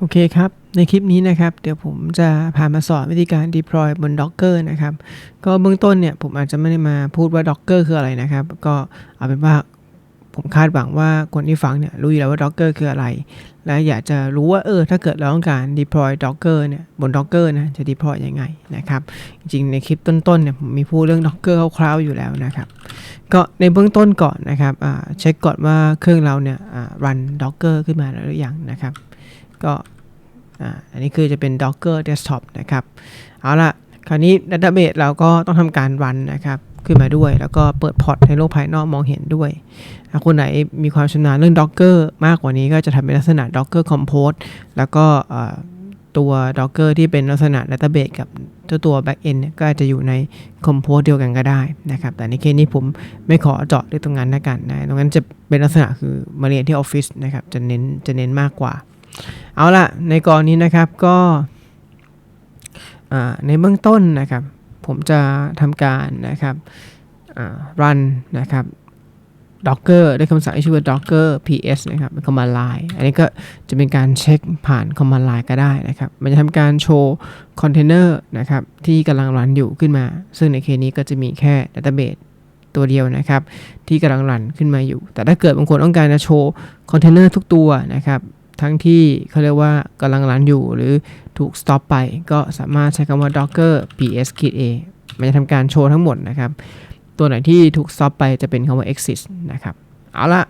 โอเคครับ ในคลิปนี้นะครับ เดี๋ยวผมจะพามาสอนวิธีการ deploy บน Docker นะครับ ก็เบื้องต้นเนี่ยผมอาจจะไม่ได้มาพูดว่า Docker คืออะไรนะครับ ก็เอาเป็นว่าผมคาดหวังว่าคนที่ฟังเนี่ยรู้อยู่แล้วว่า Docker คืออะไร และอยากจะรู้ว่าเออถ้าเกิดเราต้องการ deploy Docker เนี่ยบน Docker นะจะ deploy ยังไงนะครับ จริงๆในคลิปต้นๆเนี่ยผมมีพูดเรื่อง Docker คร่าวๆอยู่แล้วนะครับ ก็ในเบื้องต้นก่อนนะครับเช็คก่อนว่าเครื่องเราเนี่ยรัน Docker ขึ้นมาหรือยังนะครับ ก็อันนี้คือจะเป็น Docker Desktop นะครับ เอาละคราวนี้ Database เราก็ต้องทำการรันนะครับขึ้นมาด้วย แล้วก็เปิดพอร์ตให้โลกภายนอกมองเห็นด้วย คนไหนมีความชำนาญเรื่อง Docker มากกว่านี้ก็จะทำเป็นลักษณะ Docker Compose แล้วก็ตัว Docker ที่เป็นลักษณะ Database กับเจ้าตัว Backend ก็อาจจะอยู่ใน Compose เดียวกันก็ได้นะครับ แต่ในเคสนี้ผมไม่ขอเจาะเรื่องตรงนั้นนะกันนะ ตรงนั้นจะเป็นลักษณะคือมาเรียนที่ออฟฟิศนะครับ จะเน้นจะเน้นมากกว่า เอาละในกรณีนะครับก็ในเบื้องต้นนะครับ ผมจะทำการนะครับรันนะครับ docker ด้วยคำสั่งที่ชื่อว่า docker ps นะครับเป็น command line อันนี้ก็จะเป็นการเช็คผ่าน command line ก็ได้นะครับ มันจะทำการโชว์คอนเทนเนอร์นะครับที่กำลังรันอยู่ขึ้นมา ซึ่งในเคสนี้ก็จะมีแค่ database ตัวเดียวนะครับ ที่กำลังรันขึ้นมาอยู่ แต่ถ้าเกิดบางคนต้องการจะโชว์คอนเทนเนอร์ทุกตัวนะครับ ทั้งที่เขาเรียกว่ากำลังรันอยู่หรือถูก stop ไป ก็สามารถใช้คำว่า docker ps a มันจะทำการโชว์ทั้งหมดนะครับ ตัวไหนที่ถูก stop ไปจะเป็นคำว่า exit นะครับ เอาละ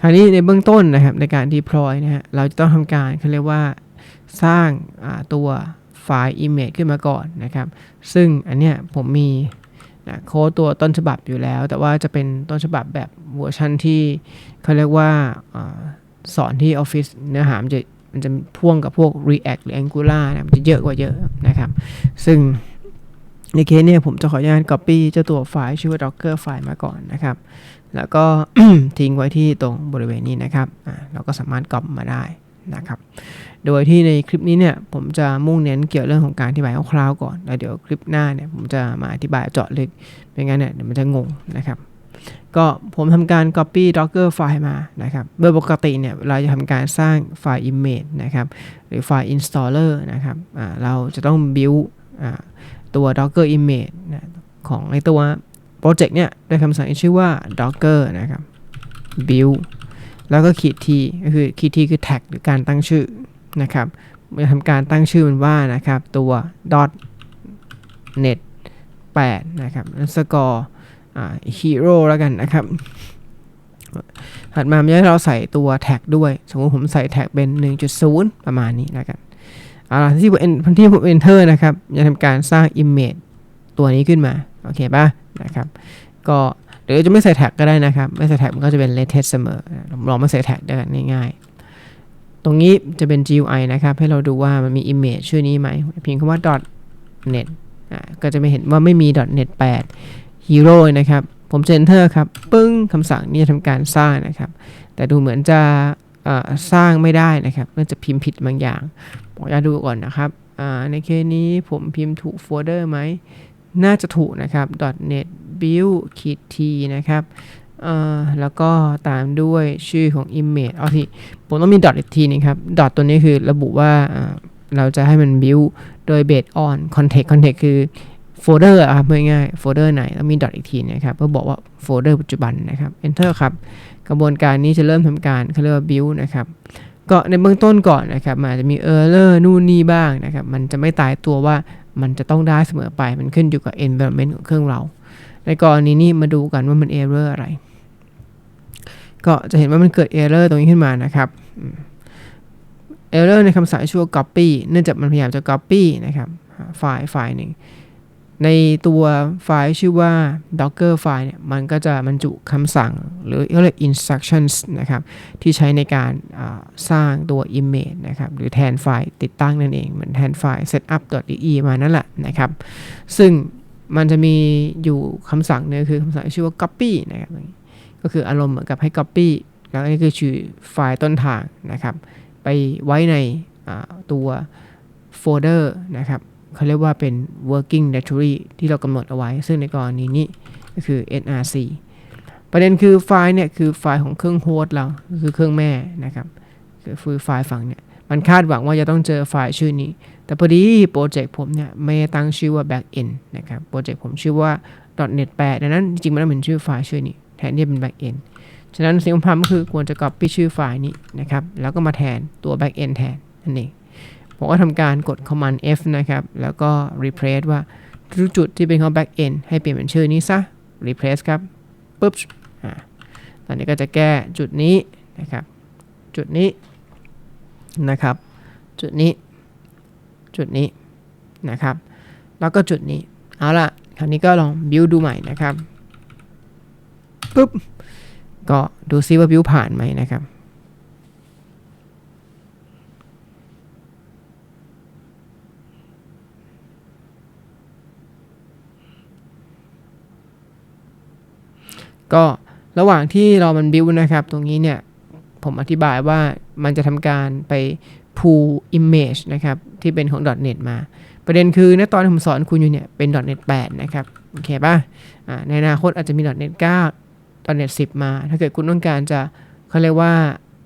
คราวนี้ในเบื้องต้นนะครับในการ deploy นะฮะเราจะต้องทำการเขาเรียกว่าสร้างตัวไฟล์ image ขึ้นมาก่อนนะครับ ซึ่งอันเนี้ยผมมีนะโค้ดตัวต้นฉบับอยู่แล้ว แต่ว่าจะเป็นต้นฉบับแบบเวอร์ชันที่เขาเรียกว่า สอนที่ออฟฟิศเนื้อหามันจะมันจะพ่วงกับพวก React หรือ Angular นะมันจะเยอะกว่าเยอะนะครับ ซึ่งในเคสเนี่ยผมจะขออนุญาต copy เจ้าตัวไฟล์ชื่อว่า docker ไฟล์มาก่อนนะครับ แล้วก็ ทิ้งไว้ที่ตรงบริเวณนี้นะครับเราก็สามารถ copy มาได้นะครับ โดยที่ในคลิปนี้เนี่ยผมจะมุ่งเน้นเกี่ยวเรื่องของการอธิบายคร่าวๆก่อน แล้วเดี๋ยวคลิปหน้าเนี่ยผมจะมาอธิบายเจาะลึกไม่งั้นเนี่ยเดี๋ยวมันจะงงนะครับ ก็ผมทำการ copy docker ไฟล์มานะครับโดยปกติเนี่ยเราจะทำการสร้างไฟล์ image นะครับหรือไฟล์ installer นะครับเราจะต้อง build ตัว docker image นะของในตัวโปรเจกต์เนี่ยด้วยคำสั่งชื่อว่า docker นะครับ build แล้วก็ขีด t ก็คือขีด t คือ tag หรือการตั้งชื่อนะครับจะทำการตั้งชื่อมันว่านะครับตัว net 8นะครับแล้วสกอร์ ฮีโร่แล้วกันนะครับถัดมาจะให้เราใส่ตัวแท็กด้วย สมมติผมใส่แท็กเป็น 1.0 ประมาณนี้แล้วกันเอาล่ะที่ผมเอนที่ผม enter นะครับจะทำการสร้าง image ตัวนี้ขึ้นมา โอเคป่ะนะครับ ก็หรือจะไม่ใส่แท็กก็ได้นะครับ ไม่ใส่แท็กมันก็จะเป็น latest เสมอลองไม่ใส่แท็กได้ง่ายๆ ตรงนี้จะเป็น GUI นะครับ ให้เราดูว่ามันมี image ชื่อนี้ไหมเพียงคำว่า .net ก็จะไม่เห็นว่าไม่มี .net 8 ฮีโร่นะครับ ผมเซนเตอร์ครับ ปึ้งคำสั่งนี้ทำการสร้างนะครับ แต่ดูเหมือนจะสร้างไม่ได้นะครับเนื่องจากพิมพ์ผิดบางอย่างผมจะดูก่อนนะครับ ในเคสนี้ผมพิมพ์ถูกโฟลเดอร์ไหม น่าจะถูกนะครับ .net build t นะครับแล้วก็ตามด้วยชื่อของ image เอาที่ผมต้องมี dot อีกทีนึงครับ dot ตัวนี้คือระบุว่าเราจะให้มัน build โดย based on context context คือ โฟลเดอร์ครับง่ายๆโฟลเดอร์ไหนแล้วมีดอทอีกทีนะครับเพื่อบอกว่าโฟลเดอร์ปัจจุบันนะครับ enter ครับ กระบวนการนี้จะเริ่มทำการเขาเรียกว่า build นะครับก็ในเบื้องต้นก่อนนะครับอาจจะมี error นู่นนี่บ้างนะครับ มันจะไม่ตายตัวว่ามันจะต้องได้เสมอไป มันขึ้นอยู่กับ environment ของเครื่องเรา ในกรณีนี้มาดูกันว่ามัน error อะไร ก็จะเห็นว่ามันเกิด error ตรงนี้ขึ้นมานะครับ error ในคำสั่งชื่อ copy เนื่องจากมันพยายามจะ copy นะครับ ไฟล์ไฟล์หนึ่ง ในตัวไฟล์ชื่อว่า docker ไฟล์เนี่ยมันก็จะบรรจุคำสั่งหรือเรียก instructions นะครับที่ใช้ในการสร้างตัว image นะครับหรือแทนไฟล์ติดตั้งนั่นเอง เหมือนแทนไฟล์ setup.de มานั่นแหละนะครับ ซึ่งมันจะมีอยู่คำสั่งนึงคือคำสั่งชื่อว่า copy นะครับก็คืออารมณ์เหมือนกับให้ copy แล้วนี่คือชื่อไฟล์ต้นทางนะครับ ไปไว้ในตัวโฟลเดอร์นะครับ เขาเรียกว่าเป็น working directory ที่เรากำหนดเอาไว้ ซึ่งในกรณีนี้ก็คือ nrc ประเด็นคือไฟล์เนี่ยคือไฟล์ของเครื่องโฮสต์เราคือเครื่องแม่นะครับคือไฟล์ฝั่งเนี่ยมันคาดหวังว่าจะต้องเจอไฟล์ชื่อนี้ แต่พอดีโปรเจกต์ผมเนี่ยไม่ตั้งชื่อว่า backend นะครับโปรเจกต์ผมชื่อว่า .net 8ดังนั้นจริงๆมันต้องเป็นชื่อไฟล์ชื่อนี้ แทนที่เป็น backend ฉะนั้นสิ่งที่ผมทำก็คือควรจะ copy ชื่อไฟล์นี้นะครับแล้วก็มาแทนตัว backend แทนนั่นเอง ผมก็ทำการกด command F นะครับ แล้วก็ replace ว่าทุกจุดที่เป็นของ backend ให้เปลี่ยนเป็นชื่อนี้ซะ replace ครับปุ๊บอ่าตอนนี้ก็จะแก้จุดนี้นะครับ จุดนี้นะครับ จุดนี้ จุดนี้นะครับ แล้วก็จุดนี้ เอาละคราวนี้ก็ลอง build ดูใหม่นะครับปุ๊บ ก็ดูซิว่า build ผ่านไหมนะครับ ก็ระหว่างที่เรามัน build นะครับ ตรงนี้เนี่ยผมอธิบายว่ามันจะทำการไป pull image นะครับ ที่เป็นของ .NET มา ประเด็นคือในตอนที่ผมสอนคุณอยู่เนี่ยเป็น .NET 8 นะครับ โอเคป่ะในอนาคตอาจจะมี .NET 9 .NET 10 มา ถ้าเกิดคุณต้องการจะเขาเรียกว่า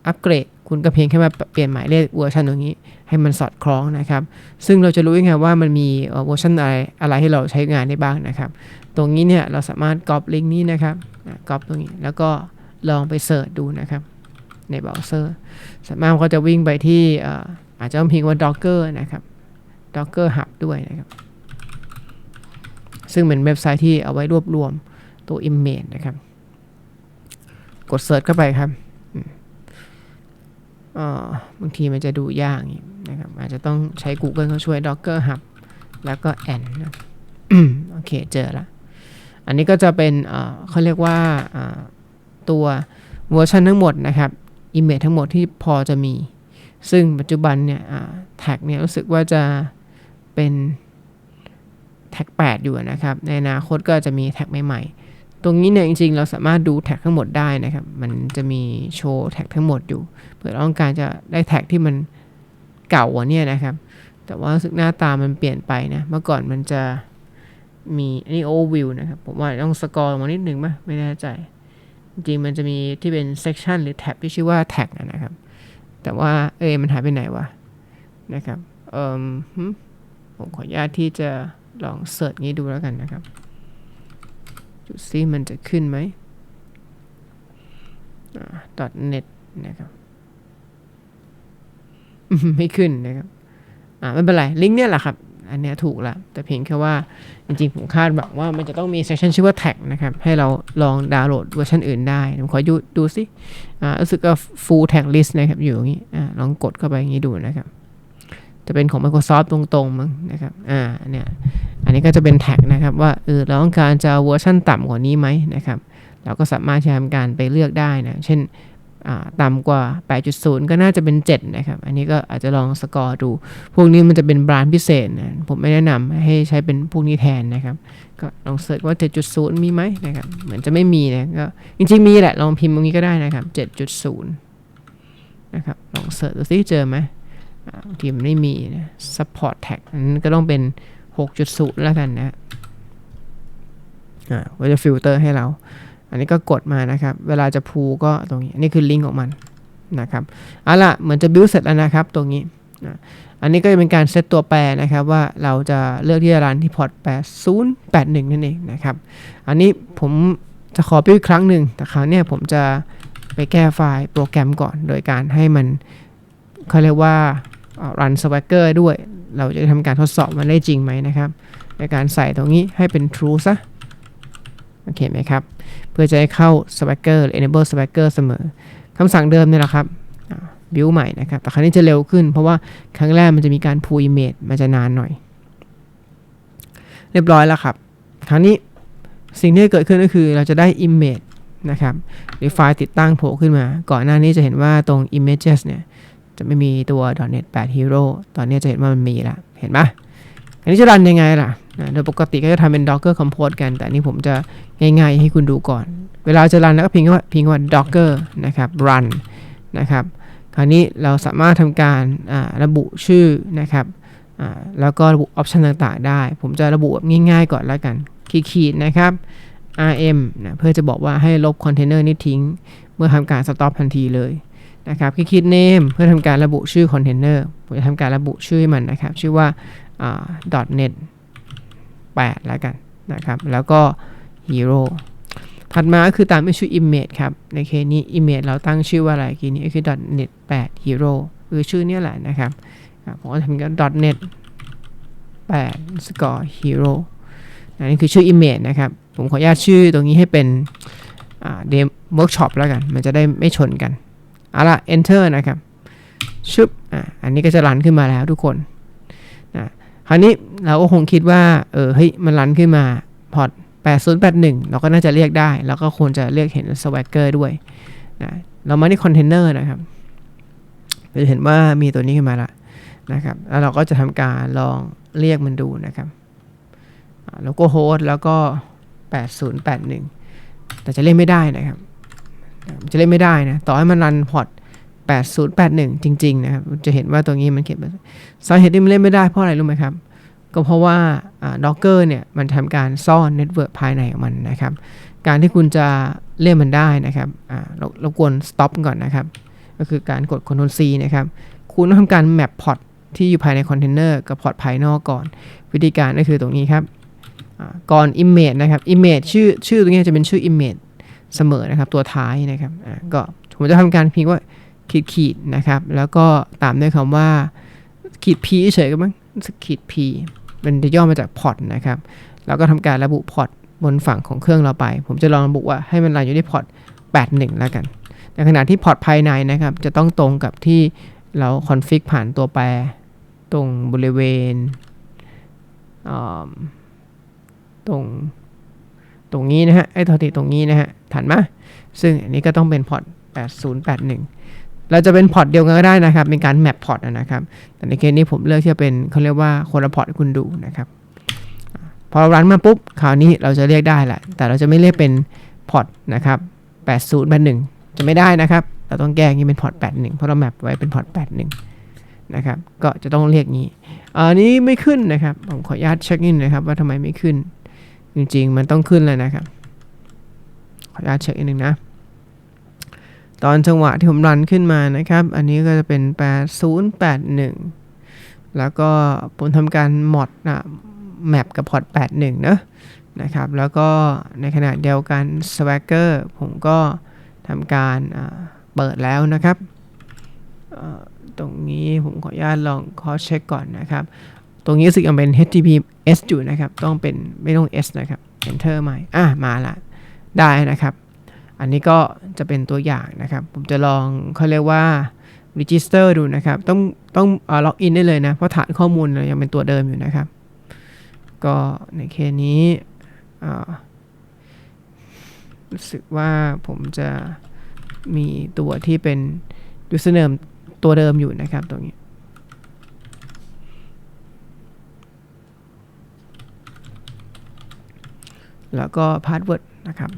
อัปเกรด คุณก็เพียงแค่มาเปลี่ยนหมายเลขเวอร์ชันตรงนี้ ให้มันสอดคล้องนะครับ ซึ่งเราจะรู้ยังไงว่ามันมีเวอร์ชันอะไรอะไรให้เราใช้งานได้บ้างนะครับ ตรงนี้เนี่ยเราสามารถก๊อปลิงก์นี้นะครับ ก๊อปตรงนี้ แล้วก็ลองไปเสิร์ชดูนะครับ ในเบราว์เซอร์สามารถก็จะวิ่งไปที่อาจจะพิมพ์ว่า Docker นะครับ Docker Hub ด้วยนะครับ ซึ่งเป็นเว็บไซต์ที่เอาไว้รวบรวมตัว image นะครับ กด Search เข้าไปครับบางทีมันจะดูยากนะครับ อาจจะต้องใช้ Google เขาช่วย Docker Hub แล้วก็ n นะโอเค เจอละ อันนี้ก็จะเป็นเขาเรียกว่าตัวเวอร์ชันทั้งหมดนะครับอิมเมจทั้งหมดที่พอจะมี ซึ่งปัจจุบันเนี่ยแท็กเนี่ยรู้สึกว่าจะเป็นแท็ก 8 อยู่นะครับ ในอนาคตก็จะมีแท็กใหม่ๆ ตรงนี้เนี่ยจริงๆ เราสามารถดูแท็กทั้งหมดได้นะครับ มันจะมีโชว์แท็กทั้งหมดอยู่ เผื่อเราต้องการจะได้แท็กที่มันเก่ากว่านี้นะครับ แต่ว่าสึกหน้าตามันเปลี่ยนไปนะ เมื่อก่อนมันจะ มีอันนี้โอวิวนะครับ ผมว่าต้องสกอร์มานิดนึงไหมไม่แน่ใจ จริงมันจะมีที่เป็น section หรือ tab ที่ชื่อว่า tag นะครับ แต่ว่าเอมันหายไปไหนวะนะครับเอ่อผมขออนุญาตที่จะลองเสิร์ชงี้ดูแล้วกันนะครับจุดซิมันจะขึ้นไหม .net นะครับ ไม่ขึ้นนะครับ อ่าไม่เป็นไร ลิงก์เนี่ยแหละครับ อันนี้ถูกละแต่เพียงแค่ว่าจริงๆ ผมคาดหวังว่ามันจะต้องมีเซสชันชื่อว่า tag นะครับ ให้เราลองดาวน์โหลดเวอร์ชันอื่นได้ ผมขอดูดูสิอ่ารู้สึกว่า full tag list นะครับ อยู่อย่างนี้อ่าลองกดเข้าไปอย่างนี้ดูนะครับ จะเป็นของ Microsoft ตรงๆมั้งนะครับอ่าเนี่ยอันนี้ก็จะเป็นแท็กนะครับ ว่าเออเราต้องการจะเวอร์ชันต่ำกว่านี้ไหมนะครับ เราก็สามารถทำการไปเลือกได้นะ เช่น ต่ำกว่า 8.0 ก็น่าจะเป็น 7 นะครับ อันนี้ก็อาจจะลองสกอร์ดู พวกนี้มันจะเป็นบรานด์พิเศษนะผมไม่แนะนำให้ใช้เป็นพวกนี้แทนนะครับ ก็ลองเสิร์ชว่า 7.0 มีไหมนะครับ เหมือนจะไม่มีนะก็จริงๆมีแหละ ลองพิมพ์ตรงนี้ก็ได้นะครับ 7.0 นะครับ ลองเสิร์ชดูซิเจอไหมบางทีมันไม่มีนะ support tag นั้นก็ต้องเป็น 6.0 แล้วกันนะอ่าก็จะฟิลเตอร์ให้เรา นนี้ก็กดมานะครับ เวลาจะพูก็ตรงนี้ อันนี้คือลิงก์ของมันนะครับเอาล่ะเหมือนจะบิวเสร็จแล้วนะครับ ตรงนี้อันนี้ก็จะเป็นการเซตตัวแปรนะครับ ว่าเราจะเลือกที่จะรันที่พอร์ต8081นั่นเองนะครับ อันนี้ผมจะขอบิวอีกครั้งหนึ่งแต่คราวนี้ผมจะไปแก้ไฟล์โปรแกรมก่อน โดยการให้มันเขาเรียกว่า run swagger ด้วย เราจะทำการทดสอบมันได้จริงไหมนะครับ ในการใส่ตรงนี้ให้เป็น true ซะ โอเคไหมครับ เพื่อจะให้เข้า swagger หรือ enable swagger เสมอคำสั่งเดิมนี่แหละครับ build ใหม่นะครับ แต่ครั้งนี้จะเร็วขึ้น เพราะว่าครั้งแรกมันจะมีการ pull image มันจะนานหน่อย เรียบร้อยแล้วครับ ครั้งนี้สิ่งที่เกิดขึ้นก็คือเราจะได้ image นะครับ หรือไฟล์ติดตั้งโผล่ขึ้นมา ก่อนหน้านี้จะเห็นว่าตรง images เนี่ย จะไม่มีตัว .NET 8 Hero ตอนนี้จะเห็นว่ามันมีละเห็นปะอันนี้จะรันยังไงล่ะ โดยปกติก็จะทำเป็น Docker Compose กัน แต่นี้ผมจะง่ายๆให้คุณดูก่อน เวลาจะรันแล้วก็พิมพ์ว่าพิมพ์ว่า Docker นะครับ run นะครับ คราวนี้เราสามารถทำการระบุชื่อนะครับแล้วก็ระบุออปชันต่างๆ ได้ ผมจะระบุแบบง่ายๆก่อนแล้วกัน ขีดๆนะครับ rm นะเพื่อจะบอกว่าให้ลบคอนเทนเนอร์นี้ทิ้ง เมื่อทำการสต็อปทันทีเลยนะครับคลิก name เพื่อทำการระบุชื่อคอนเทนเนอร์ผมจะทำการระบุชื่อให้มันนะครับ ชื่อว่า .net 8 แล้วกันนะครับ แล้วก็ hero ถัดมาก็คือตามด้วยชื่อ image ครับ ในเคสนี้ image เราตั้งชื่อว่าอะไรกีนี้ก็คือ .net 8 hero คือชื่อเนี้ยแหละนะครับ ผมก็ทำกัน .net 8 score hero นี่คือชื่อ image นะครับ ผมขออนุญาตชื่อตรงนี้ให้เป็นเดมเวิร์กช็อปแล้วกัน มันจะได้ไม่ชนกัน เอาละ enter นะครับ ชึบออันนี้ก็จะรันขึ้นมาแล้วทุกคน คราวนี้เราก็คงคิดว่า เออเฮ้ยมันรันขึ้นมาพอร์ต8081 เราก็น่าจะเรียกได้ แล้วก็ควรจะเรียกเห็น swagger ด้วยนะเรามาที่คอนเทนเนอร์นะครับจะเห็นว่ามีตัวนี้ขึ้นมาละนะครับ แล้วเราก็จะทำการลองเรียกมันดูนะครับแล้วก็โฮสต์แล้วก็ 8081 แต่จะเล่นไม่ได้นะครับ จะเล่นไม่ได้นะ ต่อให้มันรันพอร์ต 8081 จริง ๆ นะครับ จะเห็นว่าตัวนี้มันเขียนสาเหตุที่มันเล่นไม่ได้เพราะอะไรรู้ไหมครับ ก็เพราะว่า Docker เนี่ย มันทำการซ่อนเน็ตเวิร์กภายในของมันนะครับ การที่คุณจะเล่นมันได้นะครับเราเราควร stop ก่อนนะครับ ก็คือการกด Ctrl C นะครับ คุณต้องทำการ map port ที่อยู่ภายในคอนเทนเนอร์กับพอร์ตภายนอกก่อน วิธีการก็คือตรงนี้ครับก่อน image นะครับ image ชื่อชื่อตรงนี้จะเป็นชื่อ image เสมอนะครับ ตัวท้ายนะครับก็ผมจะทำการพิมพ์ว่า ขีดขีดนะครับ แล้วก็ตามด้วยคำว่า ขีด p เฉยก็มั้งขีด p มันจะย่อมาจากพอร์ตนะครับแล้วก็ทำการระบุพอร์ตบนฝั่งของเครื่องเราไป ผมจะลองระบุว่าให้มันรันอยู่ที่พอร์ต81 แล้วกัน ในขณะที่พอร์ตภายในนะครับ จะต้องตรงกับที่เราคอนฟิกผ่านตัวแปรตรงบริเวณตรงตรงนี้นะฮะไอ้ทอติตรงนี้นะฮะถันมาซึ่งอันนี้ก็ต้องเป็นพอร์ต8081 เราจะเป็นพอร์ตเดียวกันก็ได้นะครับ เป็นการแมปพอร์ตนะครับ แต่ในเคสนี้ผมเลือกที่จะเป็นเขาเรียกว่าคนละพอร์ตคุณดูนะครับพอเรารันมาปุ๊บคราวนี้เราจะเรียกได้แหละแต่เราจะไม่เรียกเป็นพอร์ตนะครับ8081 จะไม่ได้นะครับ เราต้องแก้งี้เป็นพอร์ต81 เพราะเราแมปไว้เป็นพอร์ต81 นะครับ ก็จะต้องเรียกงี้อันนี้ไม่ขึ้นนะครับ ผมขออนุญาตเช็คอินนะครับว่าทำไมไม่ขึ้น จริงๆ มันต้องขึ้นเลยนะครับ ขออนุญาตเช็คอีกหนึ่งนะ ตอนจังหวะที่ผมรันขึ้นมานะครับ อันนี้ก็จะเป็น 8081 แล้วก็ผมทำการมอดนะแมปกับพอร์ต81นะนะครับ แล้วก็ในขณะเดียวกัน Swagger ผมก็ทำการเปิดแล้วนะครับตรงนี้ผมขออนุญาตลองขอเช็คก่อนนะครับ ตรงนี้สึกยังเป็น HTTPS อยู่นะครับ ต้องเป็นไม่ต้อง S นะครับ Enter ใหม่ อะ มาละ ได้นะครับ อันนี้ก็จะเป็นตัวอย่างนะครับ ผมจะลองเขาเรียกว่า register ดูนะครับ ต้องต้องล็อกอินได้เลยนะ เพราะฐานข้อมูลยังเป็นตัวเดิมอยู่นะครับ ก็ในเคสนี้รู้สึกว่าผมจะมีตัวที่เป็น username ตัวเดิมอยู่นะครับตรงนี้แล้วก็ password นะครับ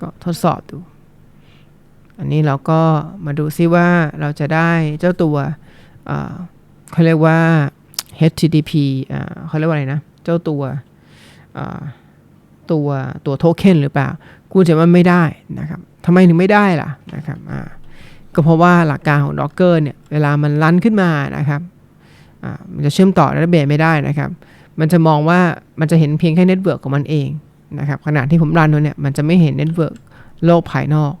ก็ทดสอบดู อันนี้เราก็มาดูซิว่าเราจะได้เจ้าตัวเขาเรียกว่า HTTP เขาเรียกว่าอะไรนะ เจ้าตัวตัวตัวโทเค็นหรือเปล่า กูจะว่าไม่ได้นะครับทำไมถึงไม่ได้ล่ะนะครับก็เพราะว่าหลักการของ Docker เนี่ย เวลามันรันขึ้นมานะครับมันจะเชื่อมต่อดัตเตอร์เบสไม่ได้นะครับ มันจะมองว่ามันจะเห็นเพียงแค่เน็ตเวิร์กของมันเอง นะครับขณะที่ผมรันตัวเนี่ยมันจะไม่เห็นเน็ตเวิร์กโลกภายนอก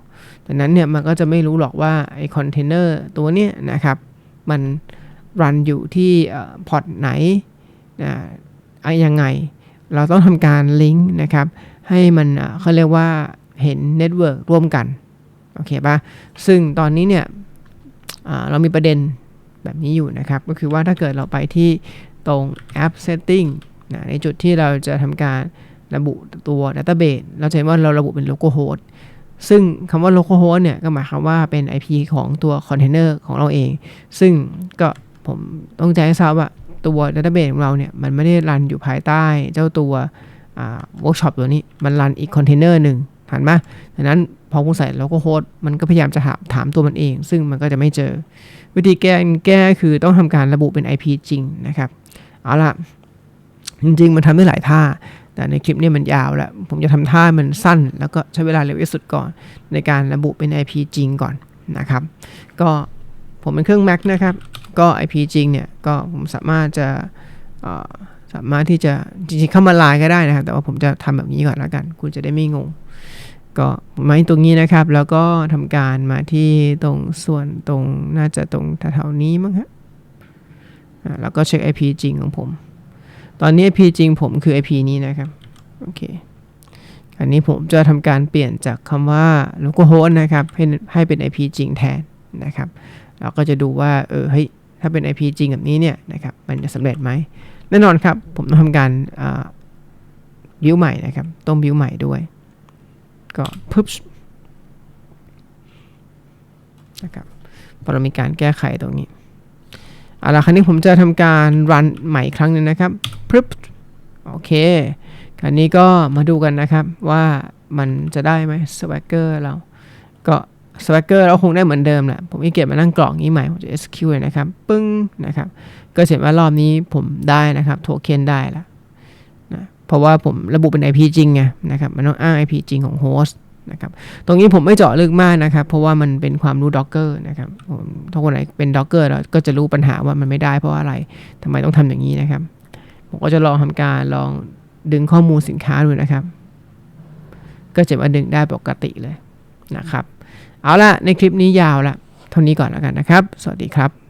ดังนั้นเนี่ยมันก็จะไม่รู้หรอกว่าไอคอนเทนเนอร์ตัวเนี้ยนะครับมันรันอยู่ที่พอร์ตไหนนะยังไง เราต้องทำการลิงก์นะครับให้มันเขาเรียกว่าเห็นเน็ตเวิร์กร่วมกันโอเคปะซึ่งตอนนี้เนี่ยเรามีประเด็นแบบนี้อยู่นะครับ ก็คือว่าถ้าเกิดเราไปที่ตรง App Setting นะในจุดที่เราจะทำการ ระบุตัว Database เราจะเห็นว่าเราระบุเป็น localhost ซึ่งคำว่า localhost เนี่ยก็หมายความว่าเป็น IP ของตัวคอนเทนเนอร์ของเราเอง ซึ่งก็ผมต้องใจให้ทราบว่าตัว Database ของเราเนี่ยมันไม่ได้รันอยู่ภายใต้เจ้าตัว Workshop ตัวนี้มันรันอีกคอนเทนเนอร์หนึ่งหันมาดังนั้นพอคุณใส่แล้วก็โฮสมันก็พยายามจะถามถามตัวมันเอง ซึ่งมันก็จะไม่เจอ วิธีแก้แก้คือต้องทำการระบุเป็น IP จริงนะครับ เอาละจริง ๆ มันทำได้หลายท่า แต่ในคลิปนี้มันยาวแล้ว ผมจะทำท่ามันสั้น แล้วก็ใช้เวลาเร็วที่สุดก่อน ในการระบุเป็น IP จริงก่อนนะครับ ก็ผมเป็นเครื่อง Mac นะครับ ก็ IP จริงเนี่ยก็ผมสามารถจะสามารถที่จะจริงๆเข้ามาไลน์ก็ได้นะครับ แต่ว่าผมจะทำแบบนี้ก่อนแล้วกัน คุณจะได้ไม่งง ก็มาที่ตรงนี้นะครับ แล้วก็ทำการมาที่ตรงส่วนตรงน่าจะตรงแถวๆนี้มั้งฮะแล้วก็เช็ค IP จริงของผม ตอนนี้ IP จริงผมคือ IP นี้นะครับ โอเค อันนี้ผมจะทำการเปลี่ยนจากคำว่า localhost นะครับ ให้ให้เป็น IP จริงแทนนะครับ เราก็จะดูว่า เออ เฮ้ย ถ้าเป็น IP จริงแบบนี้เนี่ยนะครับ มันจะสำเร็จไหม แน่นอนครับ ผมต้องทำการบิวใหม่นะครับ ต้องบิวใหม่ด้วย ก็ปึ๊บนะครับพอเรามีการแก้ไขตรงนี้ เอาละครั้นี้ผมจะทำการรันใหม่ครั้งหนึ่งนะครับปึ๊บโอเคคราวนี้ก็มาดูกันนะครับว่ามันจะได้ไหม swagger เราก็ swagger เราคงได้เหมือนเดิมแหละผมอีเก็บมานั่งกรอกนี้ใหม่ผมจะ SQ เลยนะครับ ปึ้งนะครับ ก็เห็นว่ารอบนี้ผมได้นะครับโทเค็นได้ล้วนะเพราะว่าผมระบุเป็น IP จริงไงนะครับ มันต้องอ้าง IP จริงของโฮสต์ นะครับตรงนี้ผมไม่เจาะลึกมากนะครับ เพราะว่ามันเป็นความรู้ Docker นะครับถ้าคนไหนเป็น Docker เราก็จะรู้ปัญหาว่ามันไม่ได้เพราะอะไรทำไมต้องทำอย่างนี้นะครับ ผมก็จะลองทำการลองดึงข้อมูลสินค้าดูนะครับ ก็จะมาดึงได้ปกติเลยนะครับ เอาละในคลิปนี้ยาวละเท่านี้ก่อนแล้วกันนะครับ สวัสดีครับ